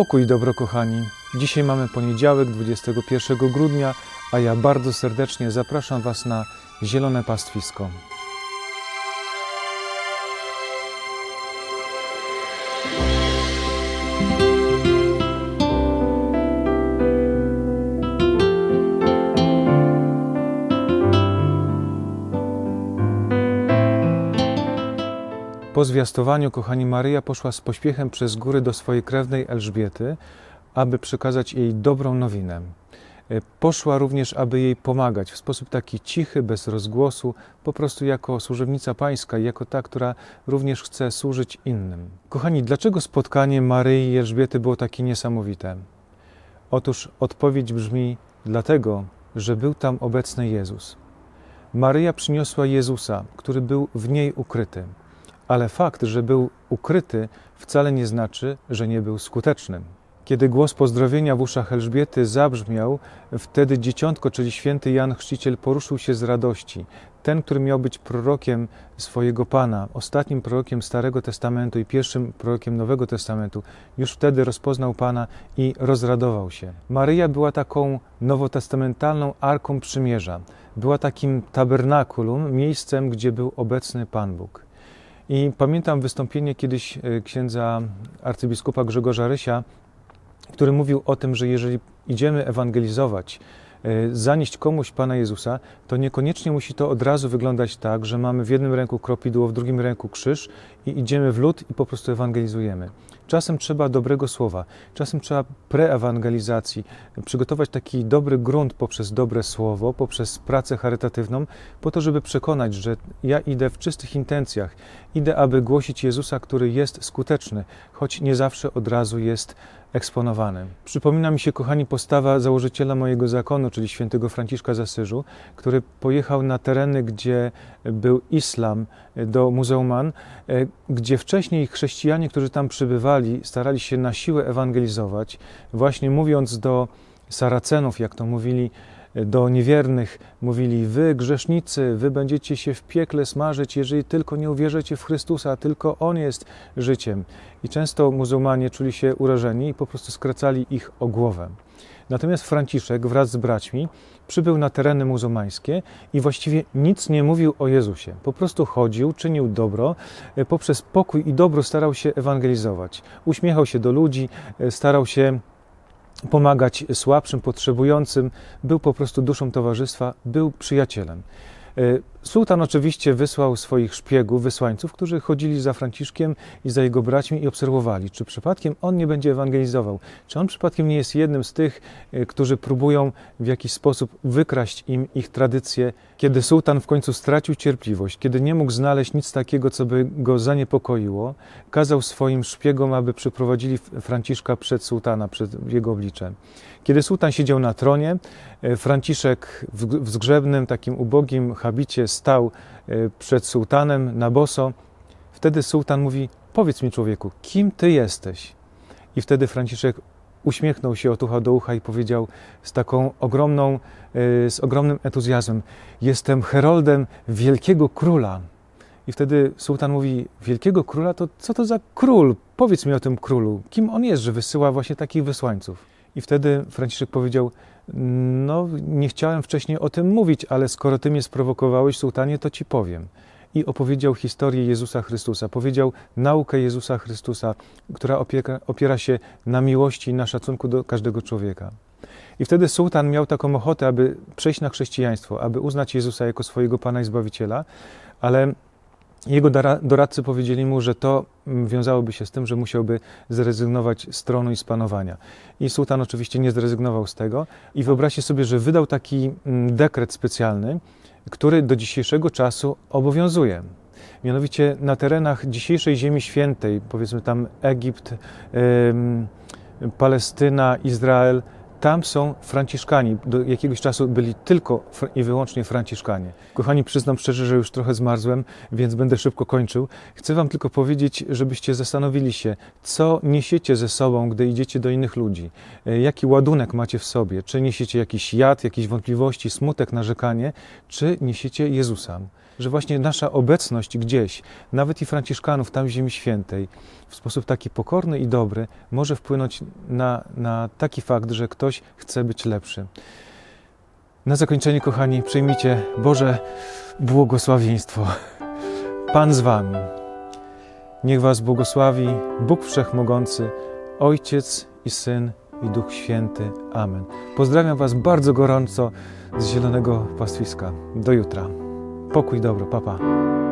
Pokój dobro, kochani. Dzisiaj mamy poniedziałek, 21 grudnia, a ja bardzo serdecznie zapraszam Was na Zielone Pastwisko. Po zwiastowaniu, kochani, Maryja poszła z pośpiechem przez góry do swojej krewnej Elżbiety, aby przekazać jej dobrą nowinę. E, Poszła również, aby jej pomagać w sposób taki cichy, bez rozgłosu, po prostu jako służebnica pańska jako ta, która również chce służyć innym. Kochani, dlaczego spotkanie Maryi i Elżbiety było takie niesamowite? Otóż odpowiedź brzmi dlatego, że był tam obecny Jezus. Maryja przyniosła Jezusa, który był w niej ukryty. Ale fakt, że był ukryty, wcale nie znaczy, że nie był skutecznym. Kiedy głos pozdrowienia w uszach Elżbiety zabrzmiał, wtedy dzieciątko, czyli święty Jan Chrzciciel, poruszył się z radości. Ten, który miał być prorokiem swojego Pana, ostatnim prorokiem Starego Testamentu i pierwszym prorokiem Nowego Testamentu, już wtedy rozpoznał Pana i rozradował się. Maryja była taką nowotestamentalną arką przymierza. Była takim tabernakulum, miejscem, gdzie był obecny Pan Bóg. I pamiętam wystąpienie kiedyś e, księdza arcybiskupa Grzegorza Rysia, który mówił o tym, że jeżeli idziemy ewangelizować, zanieść komuś Pana Jezusa, to niekoniecznie musi to od razu wyglądać tak, że mamy w jednym ręku kropidło, w drugim ręku krzyż i idziemy w lód i po prostu ewangelizujemy. Czasem trzeba dobrego słowa, czasem trzeba preewangelizacji, przygotować taki dobry grunt poprzez dobre słowo, poprzez pracę charytatywną, po to, żeby przekonać, że ja idę w czystych intencjach, idę, aby głosić Jezusa, który jest skuteczny, choć nie zawsze od razu jest eksponowany. Przypomina mi się, kochani, postawa założyciela mojego zakonu, czyli świętego Franciszka z Asyżu, który pojechał na tereny, gdzie był islam do muzułman, e, gdzie wcześniej chrześcijanie, którzy tam przybywali, starali się na siłę ewangelizować, właśnie mówiąc do Saracenów, jak to mówili, do niewiernych mówili: Wy, grzesznicy, wy będziecie się w piekle smażyć, jeżeli tylko nie uwierzycie w Chrystusa, tylko On jest życiem. I często muzułmanie czuli się urażeni i po prostu skracali ich o głowę. Natomiast Franciszek wraz z braćmi przybył na tereny muzułmańskie i właściwie nic nie mówił o Jezusie. Po prostu chodził, czynił dobro, e, poprzez pokój i dobro starał się ewangelizować. Uśmiechał się do ludzi, e, starał się pomagać słabszym, potrzebującym, był po prostu duszą towarzystwa, był przyjacielem. E, Sułtan oczywiście wysłał swoich szpiegów, wysłańców, którzy chodzili za Franciszkiem i za jego braćmi i obserwowali, czy przypadkiem on nie będzie ewangelizował, czy on przypadkiem nie jest jednym z tych, e, którzy próbują w jakiś sposób wykraść im ich tradycje. Kiedy sułtan w końcu stracił cierpliwość, kiedy nie mógł znaleźć nic takiego, co by go zaniepokoiło, kazał swoim szpiegom, aby przyprowadzili Franciszka przed sułtana, przed jego oblicze. Kiedy sułtan siedział na tronie, e, Franciszek w zgrzebnym, takim ubogim habicie stał e, przed sułtanem na boso. Wtedy sułtan mówi: Powiedz mi, człowieku, kim ty jesteś? I wtedy Franciszek uśmiechnął się od ucha do ucha i powiedział z taką ogromną, e, z ogromnym entuzjazmem: Jestem heroldem wielkiego króla. I wtedy sułtan mówi: Wielkiego króla, to co to za król? Powiedz mi o tym królu. Kim on jest, że wysyła właśnie takich wysłańców? I wtedy Franciszek powiedział: No, nie chciałem wcześniej o tym mówić, ale skoro ty mnie sprowokowałeś, sułtanie, to ci powiem. I opowiedział historię Jezusa Chrystusa, powiedział naukę Jezusa Chrystusa, która opieka, opiera się na miłości i na szacunku do każdego człowieka. I wtedy sułtan miał taką ochotę, aby przejść na chrześcijaństwo, aby uznać Jezusa jako swojego Pana i Zbawiciela, ale jego doradcy powiedzieli mu, że to wiązałoby się z tym, że musiałby zrezygnować z tronu i z panowania. I sułtan oczywiście nie zrezygnował z tego i wyobraźcie sobie, że wydał taki mm, dekret specjalny, który do dzisiejszego czasu obowiązuje. Mianowicie na terenach dzisiejszej Ziemi Świętej, powiedzmy tam Egipt, Palestyna, Izrael, tam są Franciszkani. Do jakiegoś czasu byli tylko i wyłącznie Franciszkanie. Kochani, przyznam szczerze, że już trochę zmarzłem, więc będę szybko kończył. Chcę Wam tylko powiedzieć, żebyście zastanowili się, co niesiecie ze sobą, gdy idziecie do innych ludzi. E, Jaki ładunek macie w sobie? Czy niesiecie jakiś jad, jakieś wątpliwości, smutek, narzekanie, czy niesiecie Jezusa? że właśnie nasza obecność gdzieś, nawet i Franciszkanów tam w Ziemi Świętej, w sposób taki pokorny i dobry, może wpłynąć na, na taki fakt, że ktoś chce być lepszy. Na zakończenie, kochani, przyjmijcie Boże błogosławieństwo. Pan z Wami. Niech Was błogosławi Bóg Wszechmogący, Ojciec i Syn i Duch Święty. Amen. Pozdrawiam Was bardzo gorąco z Zielonego Pastwiska. Do jutra. Pokój, dobro, papa. Pa.